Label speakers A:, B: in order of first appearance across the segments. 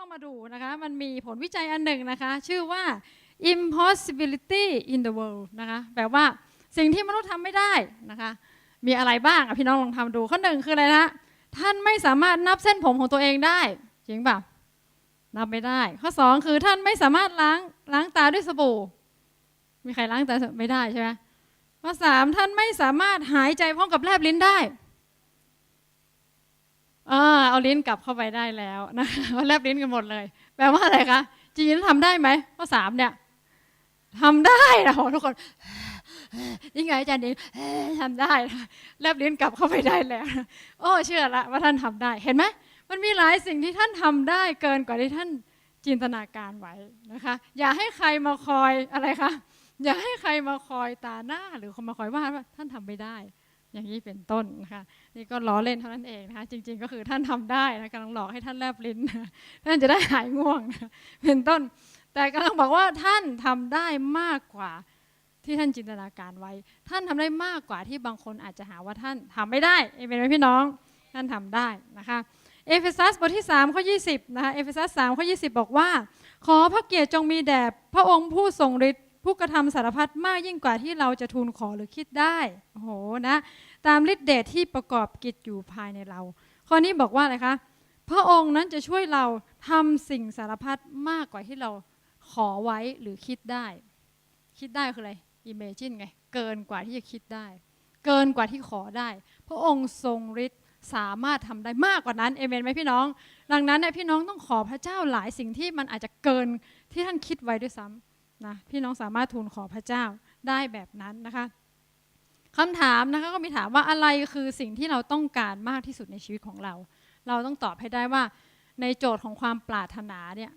A: เรามาดูนะคะ มันมีผลวิจัยอันหนึ่งนะคะ ชื่อว่า impossibility in the world นะคะ แปลว่าสิ่งที่มนุษย์ทำไม่ได้นะคะ มีอะไรบ้างพี่น้องลองทำดู ข้อหนึ่งคืออะไรนะ ท่านไม่สามารถนับเส้นผมของตัวเองได้ จริงเปล่านับไม่ได้ ข้อสองคือท่านไม่สามารถล้างล้างตาด้วยสบู่ มีใครล้างตาไม่ได้ใช่ไหมข้อสามท่านไม่สามารถหายใจพร้อมกับแลบลิ้นได้ อ่าเอาลิ้นกลับเข้าไปได้แล้วนะคะเอาแลบลิ้นกันหมดเลย แปลว่าอะไรคะจริงๆทำได้ไหมข้อสามเนี่ยทำได้นะทุกคนยังไงอาจารย์เองทำได้แลบลิ้นกลับเข้าไปได้แล้ว โอ้เชื่อละว่าท่านทำได้เห็นไหมมันมีหลายสิ่งที่ท่านทำได้เกินกว่าที่ท่านจินตนาการไว้นะคะ อย่าให้ใครมาคอยอะไรคะอย่าให้ใครมาคอยตาหน้าหรือคนมาคอยว่าว่าท่านทำไม่ได้ อย่างนี้เป็นต้นนะคะนี่ก็ล้อเล่นเท่านั้นเองนะคะจริง ๆ ก็คือท่านทำได้นะกำลังหลอกให้ท่านแลบลิ้นท่านจะได้หายง่วงเป็นต้น แต่กำลังบอกว่าท่านทำได้มากกว่าที่ท่านจินตนาการไว้ ท่านทำได้มากกว่าที่บางคนอาจจะหาว่าท่านทำไม่ได้เอเมนไหมพี่น้องท่านทำได้นะคะเอเฟซัสบทที่3ข้อ20นะคะเอเฟซัส3ข้อ20 บอกว่า ขอพระเกียรติจงมีแด่พระองค์ผู้ทรงฤทธิ์ ผู้กระทำสารพัดมากยิ่งกว่าที่เราจะทูลขอหรือคิดได้โอ้โหนะ ตามฤทธิเดชที่ประกอบกิจอยู่ภายในเรา ข้อนี้บอกว่าอะไรคะ พระองค์นั้นจะช่วยเราทำสิ่งสารพัดมากกว่าที่เราขอไว้หรือคิดได้ คิดได้คืออะไร imagine ไง เกินกว่าที่จะคิดได้ เกินกว่าที่ขอได้ พระองค์ทรงฤทธิ์สามารถทำได้มากกว่านั้นเอเมนไหมพี่น้อง ดังนั้นเนี่ยพี่น้องต้องขอพระเจ้าหลายสิ่งที่มันอาจจะเกินที่ท่านคิดไว้ด้วยซ้ำ นะพี่น้องสามารถทูลขอพระเจ้าได้แบบนั้นนะคะคำถามนะคะก็มีถามว่าอะไรคือสิ่งที่เราต้องการมากที่สุดในชีวิตของเรา เราต้องตอบให้ได้ว่าในโจทย์ของความปรารถนาเนี่ย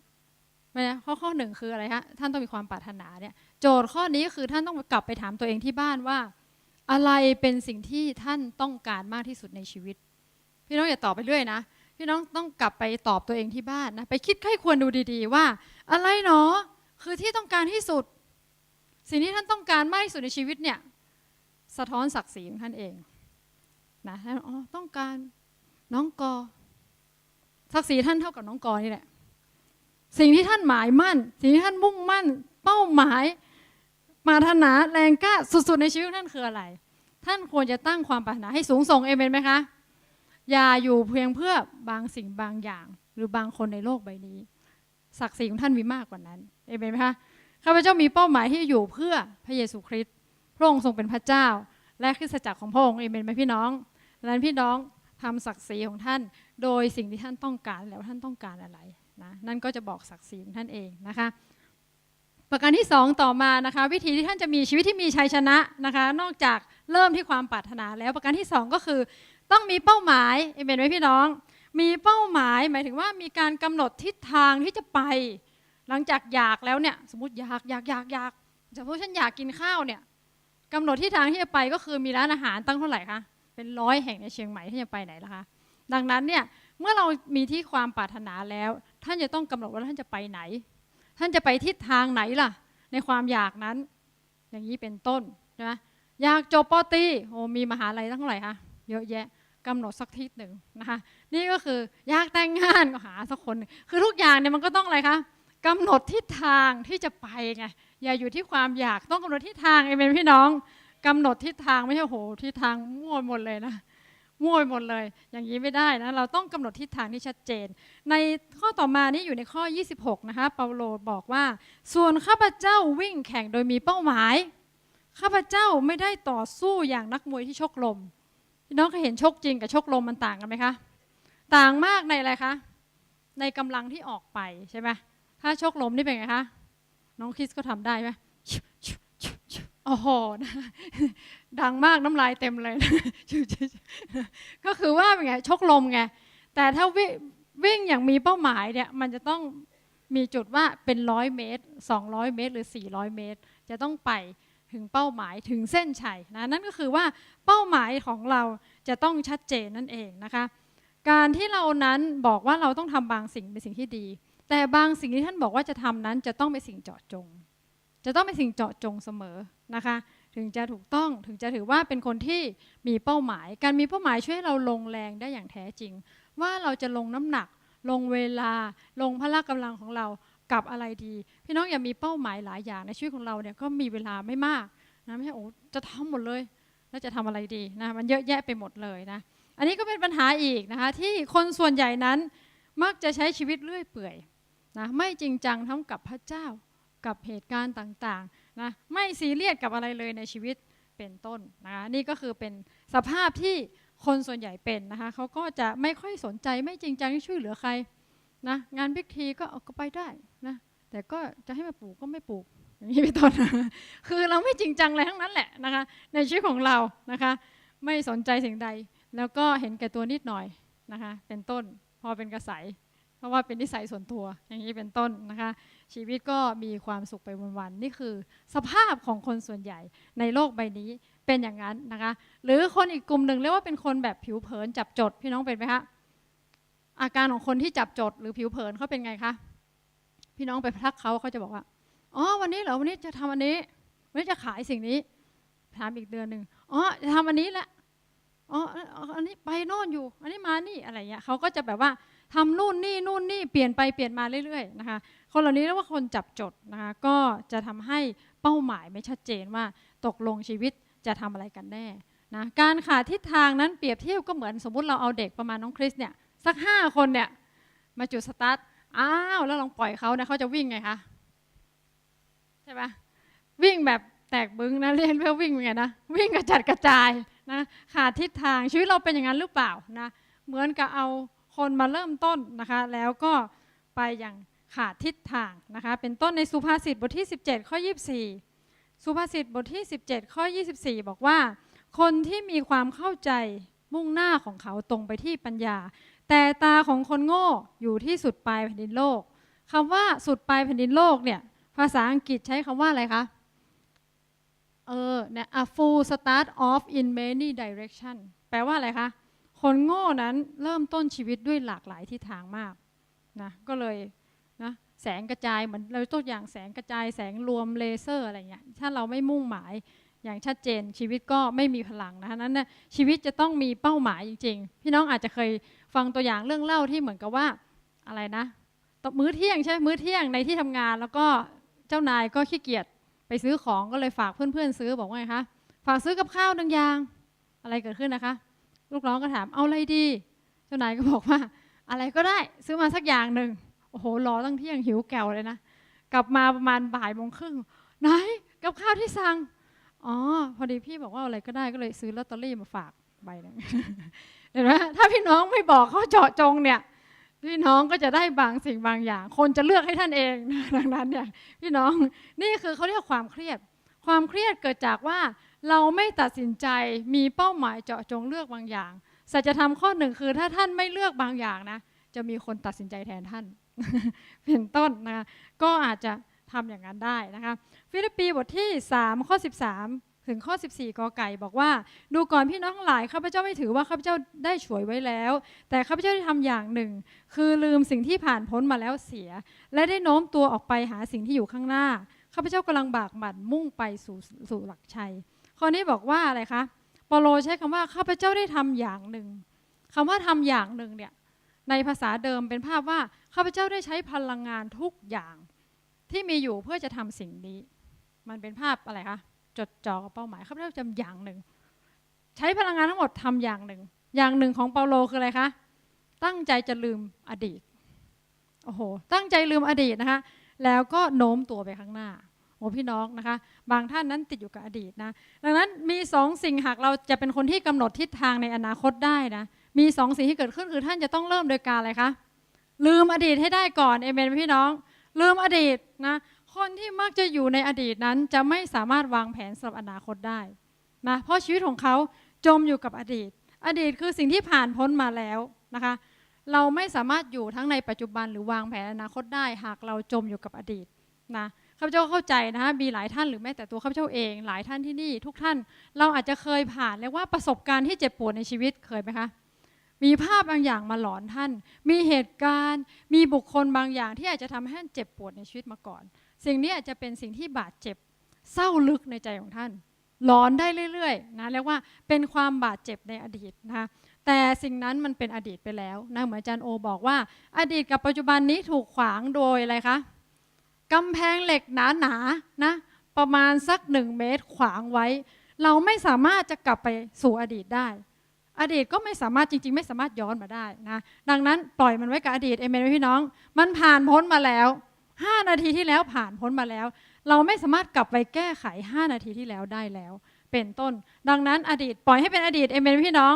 A: ไม่นะข้อข้อหนึ่งคืออะไรคะท่านต้องมีความปรารถนาเนี่ยโจทย์ข้อนี้คือท่านต้องกลับไปถามตัวเองที่บ้านว่า อะไรเป็นสิ่งที่ท่านต้องการมากที่สุดในชีวิต พี่น้องอย่าตอบไปเรื่อยนะพี่น้องต้องกลับไปตอบตัวเองที่บ้านนะไปคิดใครควรดูดีๆว่า อะไรเนาะ คือที่ต้องการที่สุด สิ่งที่ท่านต้องการมากที่สุดในชีวิตเนี่ยสะท้อนศักดิ์ศรีของท่านเองนะท่านอ๋อต้องการน้องกอศักดิ์ศรีท่านเท่ากับน้องกอนี่แหละสิ่งที่ท่านหมายมั่น สิ่งที่ท่านมุ่งมั่น เป้าหมายปราถนาแรงกล้าสุดๆในชีวิตท่านคืออะไร ท่านควรจะตั้งความปรารถนาให้สูงส่งเอเมนไหมคะอย่าอยู่เพียงเพื่อบางสิ่งบางอย่าง หรือบางคนในโลกใบนี้ศักดิ์ศรีของท่านมีมากกว่านั้น เอเมนไหมคะข้าพเจ้ามีเป้าหมายที่อยู่เพื่อพระเยซูคริสต์พระองค์ทรงเป็นพระเจ้า และคริสตจักรของพระองค์เอเมนไหมพี่น้องดังนั้นพี่น้องทำศักดิ์ศรีของท่าน โดยสิ่งที่ท่านต้องการแล้วท่านต้องการอะไรนะนั่นก็จะบอกศักดิ์ศรีของท่านเองนะคะประการที่สองต่อมานะคะวิธีที่ท่านจะมีชีวิตที่มีชัยชนะนะคะนอกจากเริ่มที่ความปรารถนาแล้วประการที่สองก็คือ ต้องมีเป้าหมายเอเมนไหมพี่น้อง มีเป้าหมายหมายถึงว่ามีการกำหนดทิศทางที่จะไป หลังจากอยากแล้วเนี่ยสมมติอยากอยากอยากอยากสมมติฉันอยากกินข้าวเนี่ยกำหนดทิศทางที่จะไปก็คือมีร้านอาหารตั้งเท่าไหร่คะเป็นร้อยแห่งในเชียงใหม่ที่จะไปไหนล่ะคะ ดังนั้นเนี่ยเมื่อเรามีที่ความปรารถนาแล้ว ท่านจะต้องกำหนดว่าท่านจะไปไหน ท่านจะไปทิศทางไหนล่ะ ในความอยากนั้น อย่างนี้เป็นต้นใช่ไหมอยากจบปอตีโอ้มีมหาลัยตั้งเท่าไหร่คะเยอะแยะกำหนดสักทิศหนึ่งนะคะ นี่ก็คืออยากแต่งงานก็หาสักคน คือทุกอย่างเนี่ยมันก็ต้องอะไรคะ กำหนดทิศทางที่จะไปไงอย่าอยู่ที่ความอยากต้องกำหนดทิศทางเอเมนพี่น้องกำหนดทิศทางไม่ใช่โหทิศทางมั่วหมดเลยนะมั่วหมดเลย อย่างนี้ไม่ได้นะ เราต้องกำหนดทิศทางที่ชัดเจน ในข้อต่อมานี่อยู่ในข้อ 26 นะคะเปาโลบอกว่า ส่วนข้าพเจ้าวิ่งแข่งโดยมีเป้าหมาย ข้าพเจ้าไม่ได้ต่อสู้อย่างนักมวยที่ชกลมพี่น้องเคยเห็นชกจริงกับชกลมมันต่างกันไหมคะ ต่างมากในอะไรคะ ในกำลังที่ออกไปใช่ไหม ถ้าชกลมนี่เป็นไงคะ น้องคริสก็ทำได้ไหมโอ้โหนะดังมากน้ำลายเต็มเลย ก็คือว่าเป็นไงชกลมไง แต่ถ้าวิวิ่งอย่างมีเป้าหมายเนี่ย มันจะต้องมีจุดว่าเป็นร้อยเมตร 200 เมตร หรือ 400 เมตร จะต้องไปถึงเป้าหมายถึงเส้นชัยนะนั่นก็คือว่าเป้าหมายของเราจะต้องชัดเจนนั่นเองนะคะ การที่เรานั้นบอกว่าเราต้องทำบางสิ่งเป็นสิ่งที่ดี แต่บางสิ่งที่ท่านบอกว่าจะทำนั้นจะต้องเป็นสิ่งเจาะจง จะต้องเป็นสิ่งเจาะจงเสมอนะคะ ถึงจะถูกต้องถึงจะถือว่าเป็นคนที่มีเป้าหมาย การมีเป้าหมายช่วยให้เราลงแรงได้อย่างแท้จริง ว่าเราจะลงน้ำหนัก ลงเวลา ลงพละกำลังของเรากับอะไรดี พี่น้องอย่ามีเป้าหมายหลายอย่างในชีวิตของเราเนี่ยก็มีเวลาไม่มากนะไม่ใช่โอ้จะทำหมดเลยแล้วจะทำอะไรดีนะมันเยอะแยะไปหมดเลยนะอันนี้ก็เป็นปัญหาอีกนะคะที่คนส่วนใหญ่นั้นมักจะใช้ชีวิตเรื่อยเปื่อย นะไม่จริงจังทั้งกับพระเจ้ากับเหตุการณ์ต่างๆนะไม่ซีเรียสกับอะไรเลยในชีวิตเป็นต้นนะคะนี่ก็คือเป็นสภาพที่คนส่วนใหญ่เป็นนะคะเขาก็จะไม่ค่อยสนใจไม่จริงจังที่ช่วยเหลือใครนะงานพิกทีก็เอาก็ไปได้นะแต่ก็จะให้มาปลูกก็ไม่ปลูกอย่างนี้เป็นต้นคือเราไม่จริงจังอะไรทั้งนั้นแหละนะคะในชีวิตของเรานะคะไม่สนใจสิ่งใด แล้วก็เห็นแก่ตัวนิดหน่อยนะคะเป็นต้นพอเป็นกระใส เพราะว่าเป็นนิสัยส่วนตัวอย่างนี้เป็นต้นนะคะ ชีวิตก็มีความสุขไปวันๆนี่คือ สภาพของคนส่วนใหญ่ในโลกใบนี้เป็นอย่างนั้นนะคะ หรือคนอีกกลุ่มหนึ่งเรียกว่าเป็นคนแบบผิวเผินจับจดพี่น้องเป็นไหมคะอาการของคนที่จับจดหรือผิวเผินเขาเป็นไงคะพี่น้องไปทักเขาเขาจะบอกว่าอ๋อวันนี้เหรอวันนี้จะทำอันนี้วันนี้จะขายสิ่งนี้ถามอีกเดือนหนึ่งอ๋อจะทำอันนี้แหละอ๋ออันนี้ไปโน่นอยู่ อันนี้มานี่อะไรเงี้ยเขาก็จะแบบว่า ทำนู่นนี่นู่นนี่เปลี่ยนไปเปลี่ยนมาเรื่อยๆนะคะคนเหล่านี้เรียกว่าคนจับจดนะคะก็จะทำให้เป้าหมายไม่ชัดเจนว่าตกลงชีวิตจะทำอะไรกันแน่นะการขาดทิศทางนั้นเปรียบเทียบก็เหมือนสมมติเราเอาเด็กประมาณน้องคริสเนี่ยสักห้าคนเนี่ยมาจุดสตาร์ทอ้าวแล้วลองปล่อยเขานี่ยเขาจะวิ่งไงคะใช่ปะวิ่งแบบแตกบึ้งนะเรียนเพื่อวิ่งไงนะวิ่งกระจัดกระจายนะขาดทิศทางชีวิตเราเป็นอย่างนั้นหรือเปล่านะเหมือนกับเอา คนมาเริ่มต้นนะคะ แล้วก็ไปอย่างขาดทิศทางนะคะ เป็นต้นในสุภาษิตบทที่ 17 ข้อ 24 สุภาษิตบทที่ 17 ข้อ 24 บอกว่า คนที่มีความเข้าใจมุ่งหน้าของเขาตรงไปที่ปัญญา แต่ตาของคนโง่อยู่ที่สุดปลายแผ่นดินโลกคำว่าสุดปลายแผ่นดินโลกเนี่ย ภาษาอังกฤษใช้คำว่าอะไรคะ เออเนี่ย a full start off in many direction แปลว่าอะไรคะ คนโง่นั้นเริ่มต้นชีวิตด้วยหลากหลายทิศทางมากนะก็เลยนะแสงกระจายเหมือนเราตัวอย่างแสงกระจายแสงรวมเลเซอร์อะไรเงี้ยถ้าเราไม่มุ่งหมายอย่างชัดเจนชีวิตก็ไม่มีพลังนะคะนั้นนะชีวิตจะต้องมีเป้าหมายจริง ๆ พี่น้องอาจจะเคยฟังตัวอย่างเรื่องเล่าที่เหมือนกับว่าอะไรนะตบมื้อเที่ยงใช่มื้อเที่ยงในที่ทำงานแล้วก็เจ้านายก็ขี้เกียจไปซื้อของก็เลยฝากเพื่อนๆซื้อบอกว่าไงคะฝากซื้อกับข้าวหนึ่งอย่าง อะไรเกิดขึ้นนะคะ ลูกน้องก็ถามเอาอะไรดี เจ้านายก็บอกว่า อะไรก็ได้ซื้อมาสักอย่างหนึ่งโอ้โหรอตั้งเที่ยงหิวแก่วเลยนะกลับมาประมาณบ่ายโมงครึ่งไหนกับข้าวที่สั่งอ๋อพอดีพี่บอกว่าอะไรก็ได้ก็เลยซื้อลอตเตอรี่มาฝากใบหนึ่งเห็นไหมถ้าพี่น้องไม่บอกเขาเจาะจงเนี่ย พี่น้องก็จะได้บางสิ่งบางอย่าง คนจะเลือกให้ท่านเองดังนั้นเนี่ยพี่น้องนี่คือเขาเรียกความเครียด ความเครียดเกิดจากว่า เราไม่ตัดสินใจมีเป้าหมายเจาะจงเลือกบางอย่างสัจธรรมข้อหนึ่งคือถ้าท่านไม่เลือกบางอย่างนะ จะมีคนตัดสินใจแทนท่าน เป็นต้นนะคะก็อาจจะทำอย่างนั้นได้นะคะฟิลิปปีบทที่ 3 ข้อ 13 ถึงข้อ 14กอไก่บอกว่า ดูก่อนพี่น้องทั้งหลายข้าพเจ้าไม่ถือว่าข้าพเจ้าได้ฉวยไว้แล้ว แต่ข้าพเจ้าได้ทำอย่างหนึ่ง คือลืมสิ่งที่ผ่านพ้นมาแล้วเสีย และได้โน้มตัวออกไปหาสิ่งที่อยู่ข้างหน้าข้าพเจ้ากำลังบากหมัดมุ่งไปสู่สู่หลักชัย ข้อนี้บอกว่าอะไรคะเปโลใช้คำว่าข้าพเจ้าได้ทำอย่างหนึ่งคำว่าทำอย่างหนึ่งเนี่ยในภาษาเดิมเป็นภาพว่าข้าพเจ้าได้ใช้พลังงานทุกอย่างที่มีอยู่เพื่อจะทำสิ่งนี้ มันเป็นภาพอะไรคะจดจ่อกับเป้าหมายข้าพเจ้าจำอย่างหนึ่ง ใช้พลังงานทั้งหมดทำอย่างหนึ่ง อย่างหนึ่งของเปาโลคืออะไรคะตั้งใจจะลืมอดีตโอ้โหตั้งใจลืมอดีตนะคะแล้วก็โน้มตัวไปข้างหน้า โอ้พี่น้องนะคะ บางท่านนั้นติดอยู่กับอดีตนะ ดังนั้นมีสองสิ่งหากเราจะเป็นคนที่กำหนดทิศทางในอนาคตได้นะมีสองสิ่งที่เกิดขึ้นคือท่านจะต้องเริ่มโดยการอะไรคะลืมอดีตให้ได้ก่อนเอเมนพี่น้อง ลืมอดีตนะคนที่มักจะอยู่ในอดีตนั้นจะไม่สามารถวางแผนสำหรับอนาคตได้นะเพราะชีวิตของเขาจมอยู่กับอดีต อดีตคือสิ่งที่ผ่านพ้นมาแล้วนะคะ เราไม่สามารถอยู่ทั้งในปัจจุบันหรือวางแผนอนาคตได้ หากเราจมอยู่กับอดีตนะ ข้าพเจ้าเข้าใจนะมีหลายท่านหรือแม้แต่ตัวข้าพเจ้าเอง หลายท่านที่นี่ทุกท่าน เราอาจจะเคยผ่านเรียกว่าประสบการณ์ที่เจ็บปวดในชีวิตเคยไหมคะ มีภาพบางอย่างมาหลอนท่าน มีเหตุการณ์ มีบุคคลบางอย่างที่อาจจะทำให้ท่านเจ็บปวดในชีวิตมาก่อน สิ่งนี้อาจจะเป็นสิ่งที่บาดเจ็บเศร้าลึกในใจของท่านหลอนได้เรื่อยๆนะเรียกว่าเป็นความบาดเจ็บในอดีตนะคะแต่สิ่งนั้นมันเป็นอดีตไปแล้วนะเหมือนอาจารย์โอบอกว่า อดีตกับปัจจุบันนี้ถูกขวางโดยอะไรคะ กำแพงเหล็กหนาๆนะประมาณสักหนึ่งเมตรขวางไว้ เราไม่สามารถจะกลับไปสู่อดีตได้ อดีตก็ไม่สามารถจริง ๆ ไม่สามารถย้อนมาได้นะดังนั้นปล่อยมันไว้กับอดีตเอเมนไหมพี่น้อง มันผ่านพ้นมาแล้ว 5 นาทีที่แล้วผ่านพ้นมาแล้ว เราไม่สามารถกลับไปแก้ไข 5 นาทีที่แล้วได้แล้ว เป็นต้น ดังนั้นอดีตปล่อยให้เป็นอดีตเอเมนไหมพี่น้อง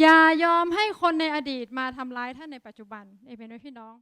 A: อย่ายอมให้คนในอดีตมาทำร้ายท่านในปัจจุบันเอเมนไหมพี่น้อง